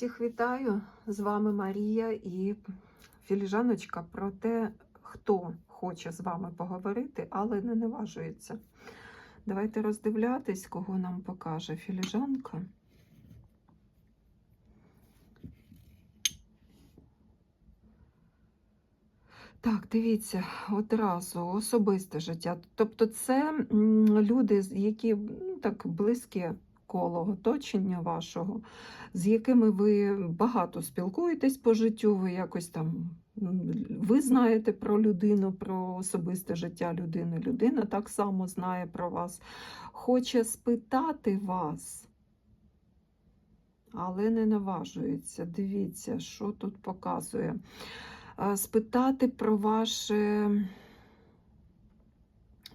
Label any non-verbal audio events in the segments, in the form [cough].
Всіх вітаю! З вами Марія і філіжаночка про те, хто хоче з вами поговорити, але не наважується. Давайте роздивлятись, кого нам покаже філіжанка. Так, дивіться, одразу особисте життя. Тобто, це люди, які ну, так близьке коло оточення вашого, з якими ви багато спілкуєтесь по життю, ви якось там ви знаєте про людину, про особисте життя людини. Людина так само знає про вас, хоче спитати вас. Але не наважується. Дивіться, що тут показує е, спитати про ваше.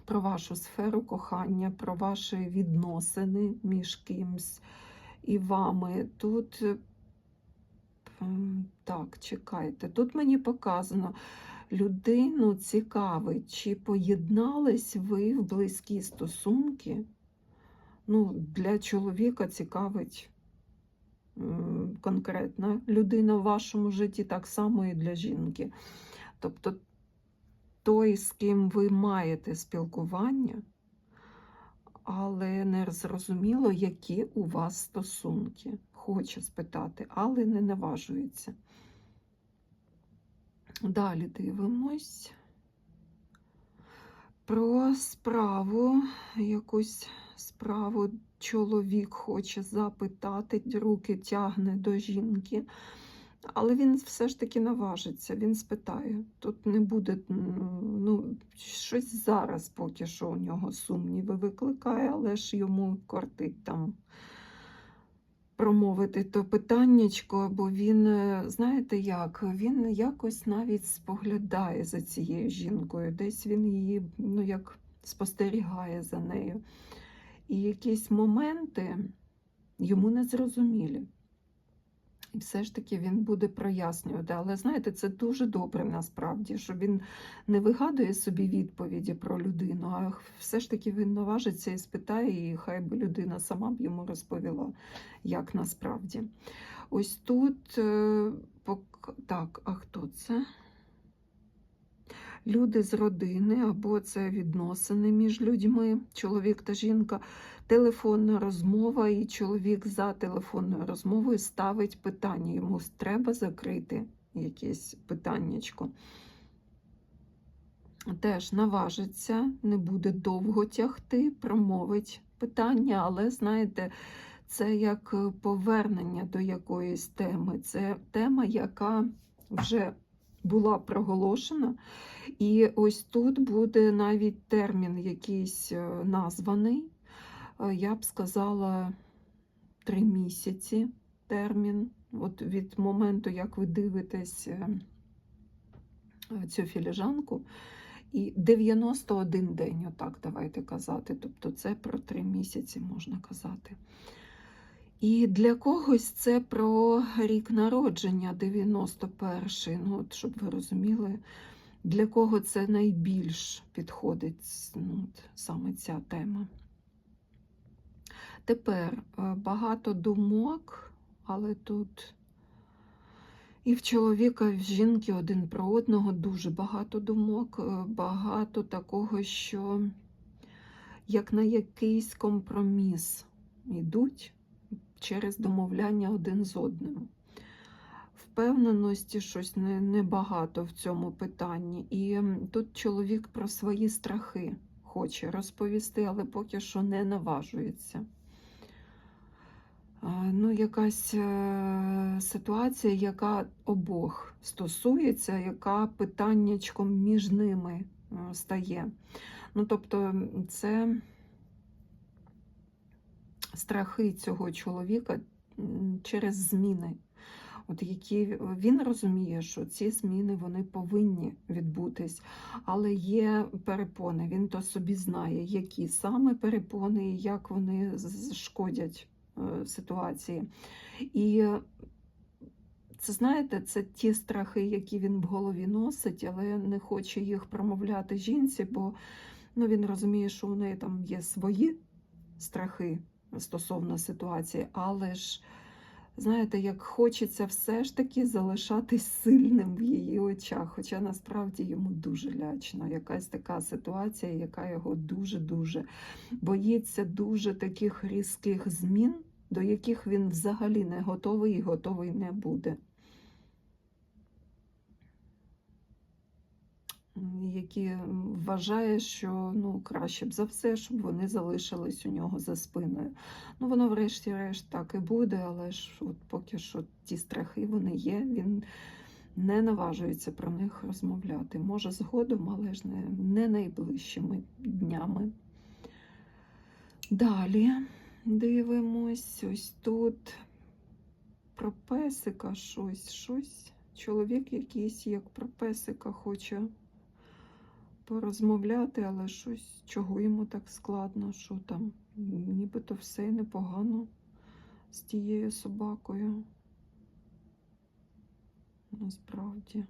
Про вашу сферу кохання, про ваші відносини між кимсь і вами. Тут е, так, чекайте. Тут мені показано, людину цікавить, чи поєднались ви в близькі стосунки. Ну, для чоловіка цікавить конкретна людина в вашому житті, так само і для жінки. Тобто той, з ким ви маєте спілкування, але не зрозуміло, які у вас стосунки. Хоче спитати, але не наважується. Далі дивимось. Про справу, якусь справу чоловік хоче запитати, руки тягне до жінки, але він все ж таки наважиться, він спитає. Тут не буде, ну, щось зараз поки що у нього сумніви викликає, але ж йому кортить там промовити то питаннячко, бо він, е, знаєте як, він якось навіть споглядає за цією жінкою, десь він її, ну як спостерігає за нею. І якісь моменти йому не зрозумілі. І все ж таки він буде прояснювати. Але знаєте, це дуже добре насправді, що він не вигадує собі відповіді про людину, а все ж таки він наважиться і спитає, і хай би людина сама б йому розповіла, як насправді. Ось тут е, так, а хто це? Люди з родини, або це відносини між людьми, чоловік та жінка, телефонна розмова, і чоловік за телефонною розмовою ставить питання. Йому треба закрити якесь питаннячко. Теж наважиться, не буде довго тягти, промовить питання, але знаєте, це як повернення до якоїсь теми. Це тема, яка вже була проголошена. І ось тут буде навіть термін якийсь е, названий. Е, Я б сказала три місяці термін. От від моменту, як ви дивитесь е, цю філіжанку, і 91 день, отак давайте казати. Тобто це про три місяці можна казати. І для когось це про рік народження, 91-й. Ну, от, щоб ви розуміли, для кого це найбільш підходить ну, от, саме ця тема. Тепер е, багато думок, але тут і в чоловіка, і в жінки один про одного дуже багато думок, е, багато такого, що як на якийсь компроміс йдуть через домовляння один з одним. Впевненості щось не- небагато в цьому питанні. І тут чоловік про свої страхи хоче розповісти, але поки що не наважується. Ну, якась е, ситуація, яка обох стосується, яка питаннячком між ними е, стає. Ну, тобто, це страхи цього чоловіка через зміни. От які він розуміє, що ці зміни вони повинні відбутись, але є перепони. Він то собі знає, які саме перепони як вони шкодять е, ситуації. І е, це знаєте, це ті страхи, які він в голові носить, але не хоче їх промовляти жінці, бо ну, він розуміє, що у неї там є свої страхи стосовно ситуації, але ж знаєте, як хочеться все ж таки залишатись сильним в її очах. Хоча насправді йому дуже лячно. Якась така ситуація, яка його дуже-дуже боїться дуже таких різких змін, до яких він взагалі не готовий і готовий не буде. Які вважає, що ну, краще б за все, щоб вони залишились у нього за спиною. Ну, воно, врешті-решт, так і буде, але ж от поки що ті страхи вони є, він не наважується про них розмовляти. Може, згодом, але ж не, не найближчими днями. Далі дивимось ось тут про песика щось, щось. Чоловік якийсь як про песика хоче порозмовляти, але щось, чого йому так складно, що там нібито все непогано з тією собакою. Насправді.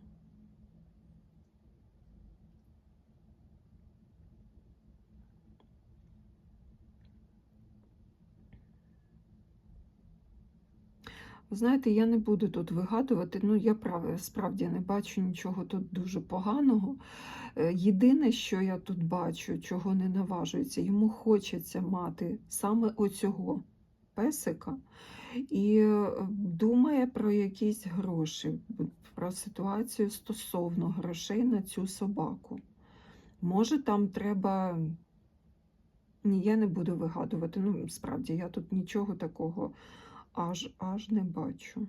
Знаєте, я не буду тут вигадувати, ну я прав, справді не бачу нічого тут дуже поганого. Е, Єдине, що я тут бачу, чого не наважується, йому хочеться мати саме оцього песика і е, думає про якісь гроші, про ситуацію стосовно грошей на цю собаку. Може, там треба. Ні, я не буду вигадувати. Ну, справді, я тут нічого такого аж аж не бачу.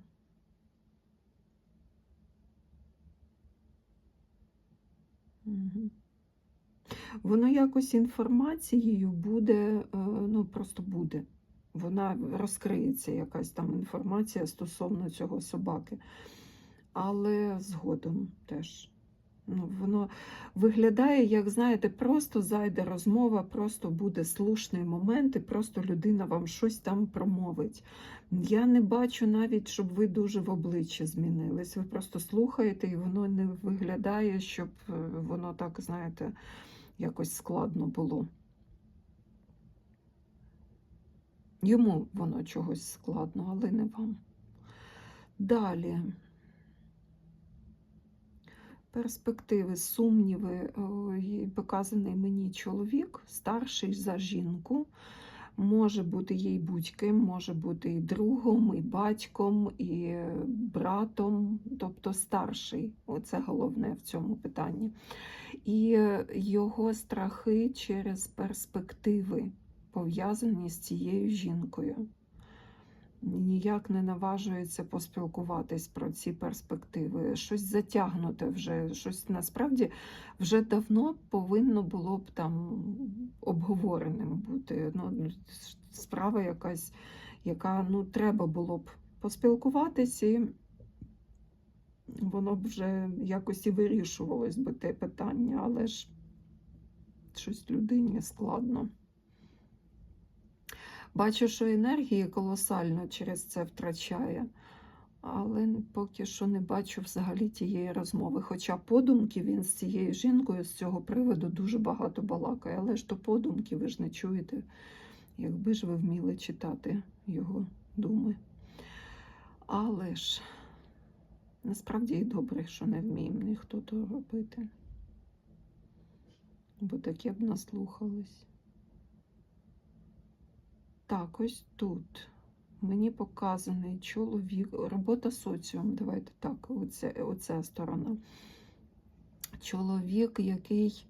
Воно якось інформацією буде, е, ну просто буде. Вона розкриється якась там інформація стосовно цього собаки. Але згодом теж. Ну, Воно виглядає, як, знаєте, просто зайде розмова, просто буде слушний момент, і просто людина вам щось там промовить. Я не бачу навіть, щоб ви дуже в обличчя змінились. Ви просто слухаєте, і воно не виглядає, щоб е, воно так, знаєте, якось складно було. Йому воно чогось складно, але не вам. Далі перспективи, сумніви, показаний мені чоловік, старший за жінку, може бути їй будь-ким, може бути і другом, і батьком, і братом, тобто старший. Оце головне в цьому питанні. І його страхи через перспективи пов'язані з цією жінкою ніяк не наважується поспілкуватись про ці перспективи. Щось затягнуте вже, щось насправді вже давно повинно було б там обговореним бути. Ну, Справа якась, яка ну, треба було б поспілкуватись, і воно б вже якось і вирішувалось би те питання, але ж щось людині складно. Бачу, що енергії колосально через це втрачає, але поки що не бачу взагалі тієї розмови. Хоча подумки він з цією жінкою з цього приводу дуже багато балакає. Але ж то подумки, ви ж не чуєте, якби ж ви вміли читати його думи. Але ж насправді і добре, що не вміємо ніхто то робити. Бо таке б наслухались. Так, ось тут мені показаний чоловік, робота соціум. Давайте так, оце, оця сторона. Чоловік, який,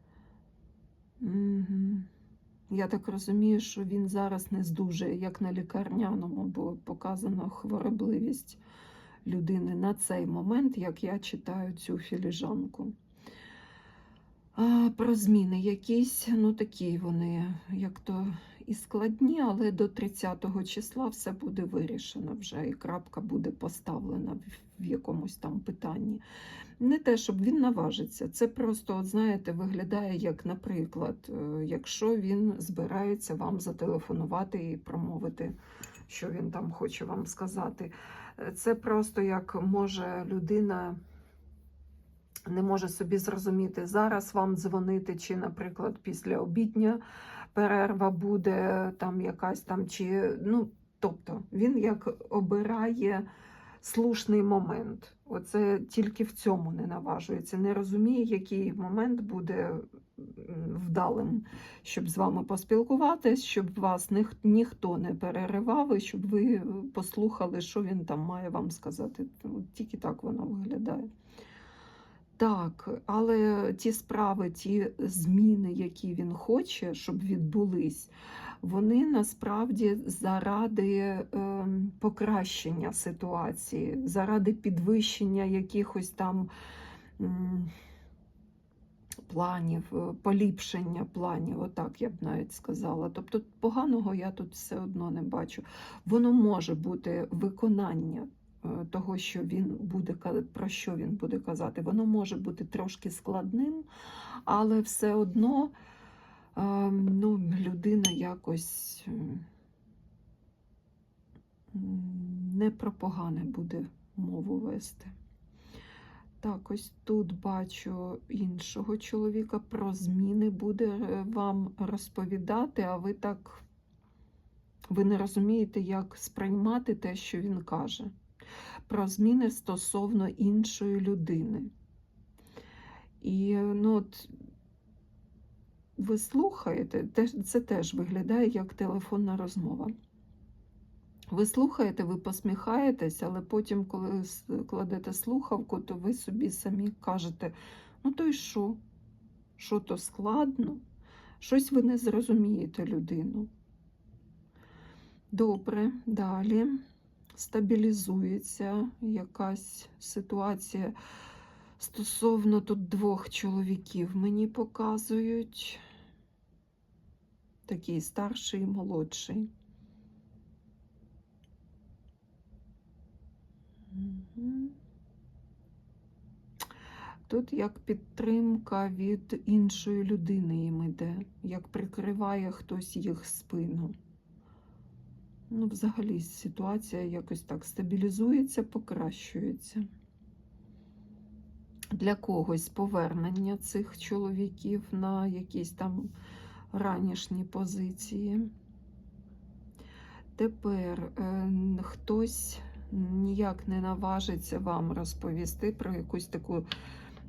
я так розумію, що він зараз не здужує, як на лікарняному, бо показано хворобливість людини на цей момент, як я читаю цю філіжанку. А, Про зміни якісь, ну такі вони, як то і складні, але до 30-го числа все буде вирішено вже, і крапка буде поставлена в якомусь там питанні. Не те, щоб він наважиться. Це просто, от знаєте, виглядає як, наприклад, е, якщо він збирається вам зателефонувати і промовити, що він там хоче вам сказати. Це просто як може людина. Не може собі зрозуміти, зараз вам дзвонити, чи, наприклад, після обідня перерва буде там якась там, чи ну, Тобто він як обирає слушний момент. Оце тільки в цьому не наважується, не розуміє, який момент буде вдалим, щоб з вами поспілкуватись, щоб вас ніх- ніхто не переривав, і щоб ви послухали, що він там має вам сказати. Тільки так воно виглядає. Так, але ті справи, ті зміни, які він хоче, щоб відбулись, вони насправді заради ем, покращення ситуації, заради підвищення якихось там планів, е, поліпшення планів, отак я б навіть сказала. Тобто поганого я тут все одно не бачу. Воно може бути виконання того, що він буде про що він буде казати. Воно може бути трошки складним, але все одно е, ну, людина якось не про погане буде мову вести. Так, ось тут бачу іншого чоловіка про зміни буде е, вам розповідати, а ви так ви не розумієте, як сприймати те, що він каже. Про зміни стосовно іншої людини. І ну, от, ви слухаєте, це теж виглядає як телефонна розмова. Ви слухаєте, ви посміхаєтесь, але потім, коли кладете слухавку, то ви собі самі кажете: ну то й що? Що то складно? Щось ви не зрозумієте людину. Добре, далі стабілізується якась ситуація стосовно тут двох чоловіків. Мені показують такий старший і молодший. Тут як підтримка від іншої людини їм іде, як прикриває хтось їх спину. Ну, взагалі, ситуація якось так стабілізується, покращується. Для когось повернення цих чоловіків на якісь там ранішні позиції. Тепер е, хтось ніяк не наважиться вам розповісти про якусь таку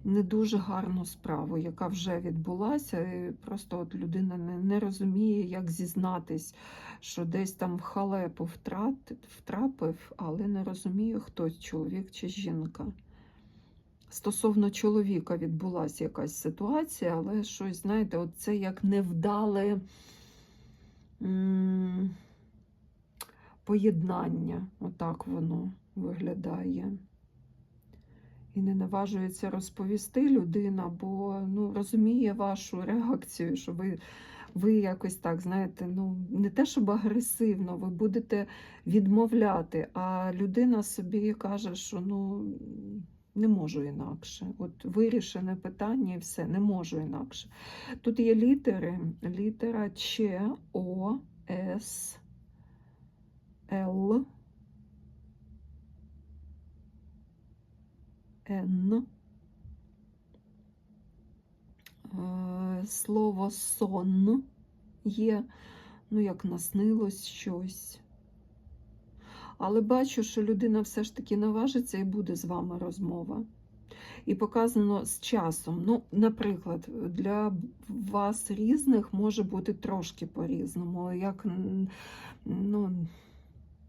не дуже гарну справу, яка вже відбулася. і Просто от людина не, не розуміє, як зізнатись, що десь там в халепу втрат, втрапив, але не розуміє, хто чоловік чи жінка. Стосовно чоловіка відбулася якась ситуація, але щось, знаєте, це як невдале поєднання. Отак воно виглядає. І не наважується розповісти людина, бо ну, розуміє вашу реакцію, що ви, ви якось так, знаєте, ну, не те, щоб агресивно, ви будете відмовляти, а людина собі каже, що ну, не можу інакше. От вирішене питання і все, не можу інакше. Тут є літери, літера Ч, О, С, Л, Н. Е, Слово сон є, ну, як наснилось щось. Але бачу, що людина все ж таки наважиться і буде з вами розмова. І показано з часом. Ну, наприклад, для вас різних може бути трошки по-різному. Як, ну,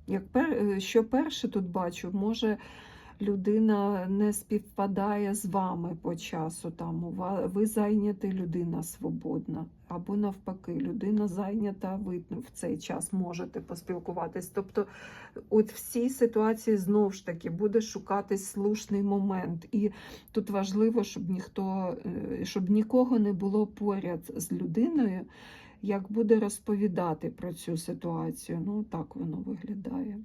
як пер, що перше тут бачу, може людина не співпадає з вами по часу. Там ви зайняті, людина свободна. Або навпаки, людина зайнята, ви в цей час можете поспілкуватись. Тобто, от в цій ситуації знову ж таки буде шукатись слушний момент. І тут важливо, щоб ніхто, е, щоб нікого не було поряд з людиною, як буде розповідати про цю ситуацію. Ну, так воно виглядає.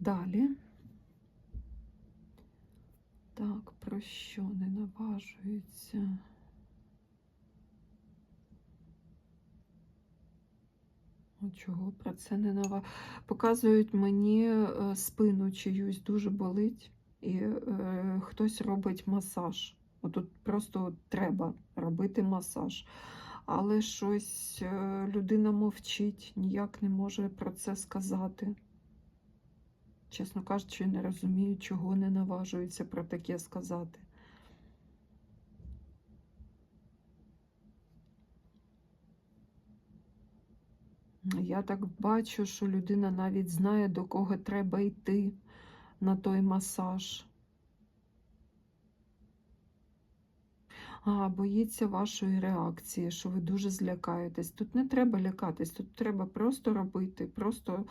Далі. Так, про що не наважується? Чого про це не нава... Показують мені е, спину чиюсь дуже болить, і е, хтось робить масаж Отут просто треба робити масаж. Але щось е, людина мовчить, ніяк не може про це сказати. Чесно кажучи, не розумію, чого не наважується про таке сказати. Я так бачу, що людина навіть знає, до кого треба йти на той масаж. А, боїться вашої реакції, що ви дуже злякаєтесь. Тут не треба лякатись, тут треба просто робити, просто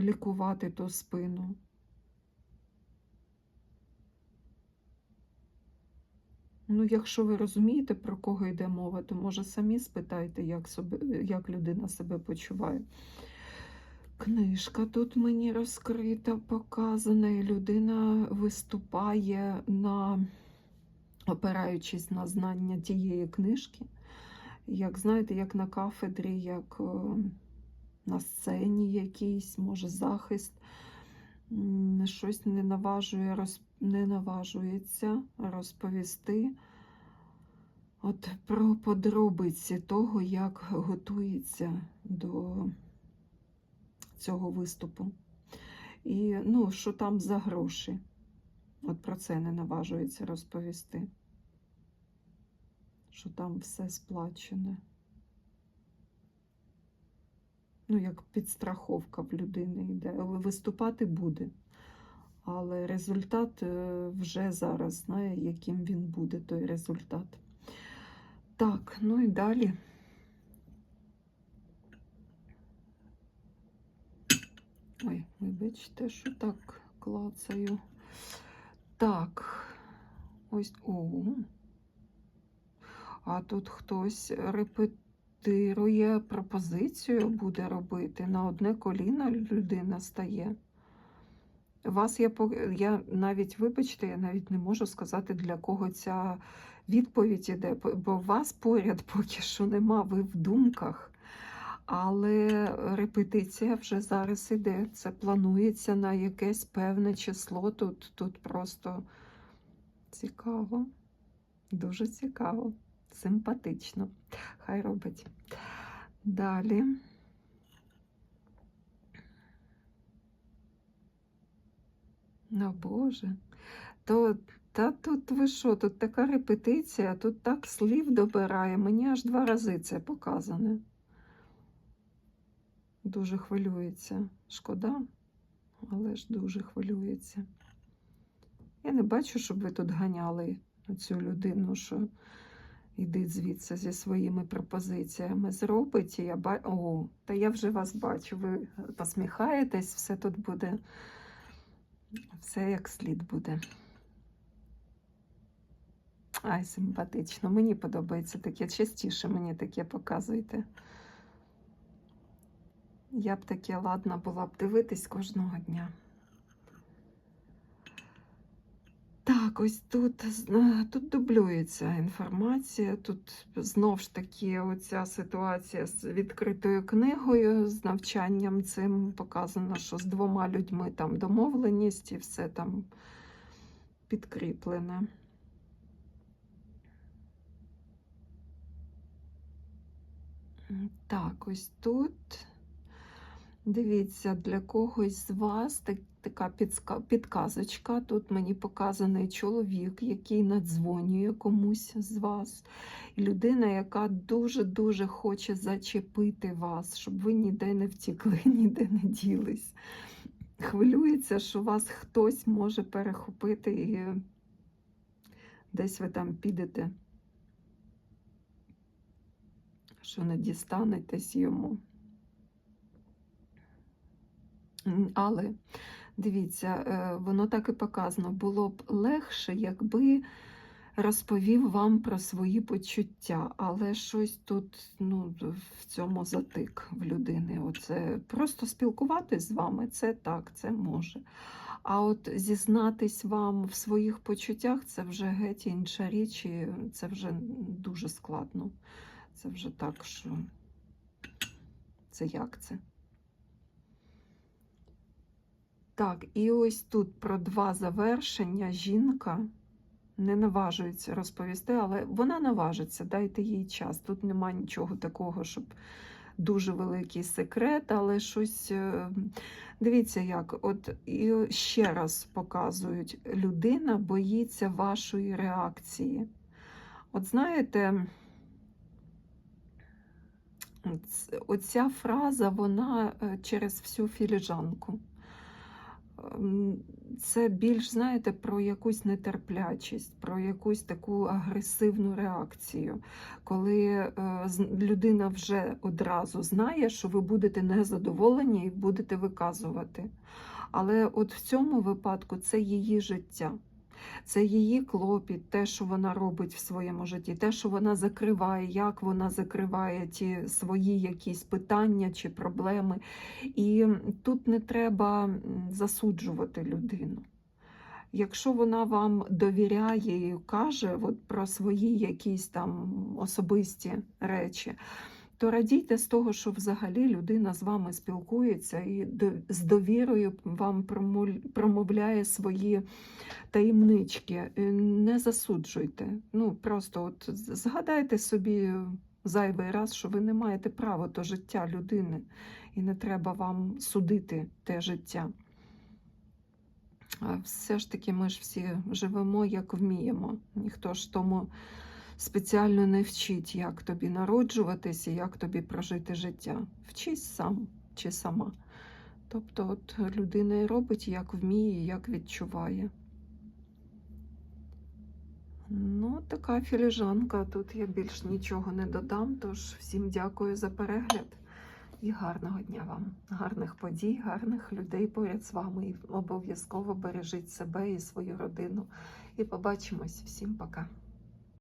лікувати ту спину. Ну, якщо ви розумієте, про кого йде мова, то може самі спитайте, як, собі, як людина себе почуває. Книжка тут мені розкрита, показана, і людина виступає на опираючись на знання тієї книжки, як знаєте, як на кафедрі, як е, на сцені якийсь, може, захист, щось не наважує, роз... не наважується розповісти от про подробиці того, як готується до цього виступу. І ну, що там за гроші. От про це не наважується розповісти, що там все сплачене. Ну, як підстраховка в людини йде. Виступати буде. Але результат е, вже зараз знає, яким він буде, той результат. Так, ну і далі. Ой, вибачте, що так клацаю. Так, ось о. А тут хтось репетирує пропозицію, буде робити. На одне коліно людина стає. Вас я я навіть, вибачте, я навіть не можу сказати, для кого ця відповідь іде, бо вас поряд [laughs] поки що нема, ви в думках. Але репетиція вже зараз іде. Це планується на якесь певне число. Тут, Тут просто цікаво, дуже цікаво, симпатично. Хай робить. Далі. Ну, Боже, то та тут ви що, тут така репетиція, тут так слів добирає. Мені аж два рази це показане. Дуже хвилюється. Шкода, але ж дуже хвилюється. Я не бачу, щоб ви тут ганяли цю людину, що йдіть звідси зі своїми пропозиціями. Зробить, і я бачу. О, та я вже вас бачу. Ви посміхаєтесь, все тут буде, все як слід буде. Ай, симпатично. Мені подобається таке. Частіше мені таке показуйте. Я б таке ладна була б дивитись кожного дня. Так, ось тут тут дублюється інформація. Тут знов ж таки оця ситуація з відкритою книгою, з навчанням цим показано, що з двома людьми там домовленість і все там підкріплене. Так, ось тут. Дивіться, для когось з вас так, така підказочка. Тут мені показаний чоловік, який надзвонює комусь з вас. Людина, яка дуже-дуже хоче зачепити вас, щоб ви ніде не втікли, [laughs] ніде не ділись. Хвилюється, що вас хтось може перехопити і десь ви там підете, що не дістанетесь йому. Але дивіться, е, воно так і показано. Було б легше, якби розповів вам про свої почуття, але щось тут ну, в цьому затик в людини. Оце Просто спілкуватись з вами це так, це може. А от зізнатись вам в своїх почуттях це вже геть інша річ, і це вже дуже складно. Це вже так, що це як це? Так, і ось тут про два завершення жінка не наважується розповісти, але вона наважиться, дайте їй час. Тут нема нічого такого, щоб дуже великий секрет, але щось. е, Дивіться, як, от і ще раз показують, людина боїться вашої реакції. От знаєте, оця фраза, вона е, через всю філіжанку. Це більш, знаєте, про якусь нетерплячість, про якусь таку агресивну реакцію, коли е, людина вже одразу знає, що ви будете незадоволені і будете виказувати. Але от в цьому випадку це її життя. Це її клопіт, те, що вона робить в своєму житті, те, що вона закриває, як вона закриває ті свої якісь питання чи проблеми. І тут не треба засуджувати людину. Якщо вона вам довіряє і каже от про свої якісь там особисті речі, то радійте з того, що взагалі людина з вами спілкується і з довірою вам промовляє свої таємнички. Е, Не засуджуйте. Ну просто от згадайте собі зайвий раз, що ви не маєте права до життя людини, і не треба вам судити те життя. Все ж таки ми ж всі живемо, як вміємо. Ніхто ж тому спеціально не вчить, як тобі народжуватися, як тобі прожити життя. Вчись сам чи сама. Тобто, от людина і робить, як вміє, як відчуває. Ну, така філіжанка. Тут я більш нічого не додам. Тож всім дякую за перегляд і гарного дня вам, гарних подій, гарних людей поряд з вами. І обов'язково бережіть себе і свою родину. І побачимось. Всім пока.